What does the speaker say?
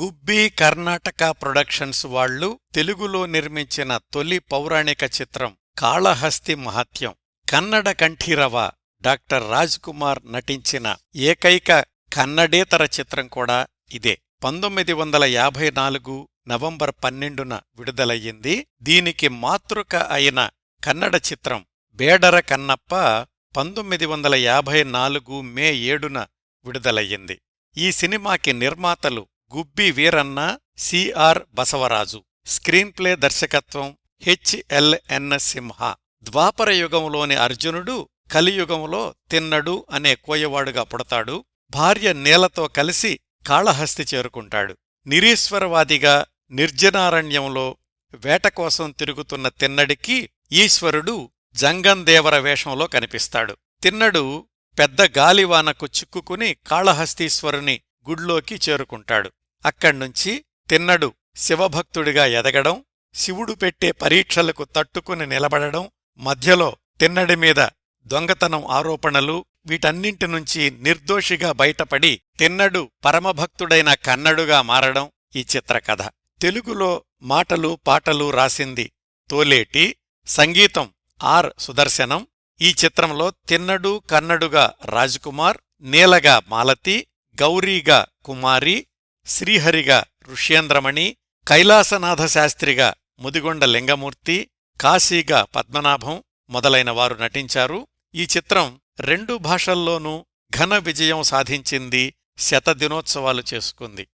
Gubbi Karnataka productions వాళ్ళు తెలుగులో నిర్మించిన తొలి పౌరాణిక చిత్రం కాళహస్తి మహత్యం. కన్నడ కంఠీరవ డాక్టర్ రాజ్ కుమార్ నటించిన ఏకైక కన్నడేతర చిత్రం కూడా ఇదే. పంతొమ్మిది వందల యాభై నాలుగు నవంబర్ పన్నెండున విడుదలయ్యింది. దీనికి మాతృక అయిన కన్నడ చిత్రం బేడర కన్నప్ప పంతొమ్మిది వందల యాభై నాలుగు మే ఏడున విడుదలయ్యింది. ఈ సినిమాకి నిర్మాతలు Gubbi Veeranna C R Basavaraju. Screenplay దర్శకత్వం హెచ్ఎల్ఎన్ సింహ. ద్వాపర యుగంలోని అర్జునుడు కలియుగంలో తిన్నడు అనే కోయవాడుగా పుడతాడు. భార్య నేలతో కలిసి కాళహస్తి చేరుకుంటాడు. నిరీశ్వరవాదిగా నిర్జనారణ్యంలో వేట కోసం తిరుగుతున్న తిన్నడికి ఈశ్వరుడు జంగందేవర వేషంలో కనిపిస్తాడు. తిన్నడు పెద్ద గాలివానకు చిక్కుకుని కాళహస్తీశ్వరుని గుడ్లోకి చేరుకుంటాడు. అక్కడ్నుంచి తిన్నడు శివభక్తుడిగా ఎదగడం శివుడు పెట్టే పరీక్షలకు తట్టుకుని నిలబడడం మధ్యలో తిన్నడి మీద దొంగతనం ఆరోపణలు వీటన్నింటి నుంచి నిర్దోషిగా బయటపడి తిన్నడు పరమభక్తుడైన కన్నడుగా మారడం ఈ చిత్రకథ. తెలుగులో మాటలు పాటలు రాసింది తోలేటి సంగీతం ఆర్ సుదర్శనం. ఈ చిత్రంలో తిన్నడు కన్నడుగా రాజ్కుమార్ నీలగా మాలతి గౌరీగా కుమారి శ్రీహరిగా ఋష్యేంద్రమణి కైలాసనాథ శాస్త్రిగా ముదిగొండ లింగమూర్తి కాశీగా పద్మనాభం మొదలైన వారు నటించారు. ఈ చిత్రం రెండు భాషల్లోనూ ఘన విజయం సాధించింది శతదినోత్సవాలు చేసుకుంది.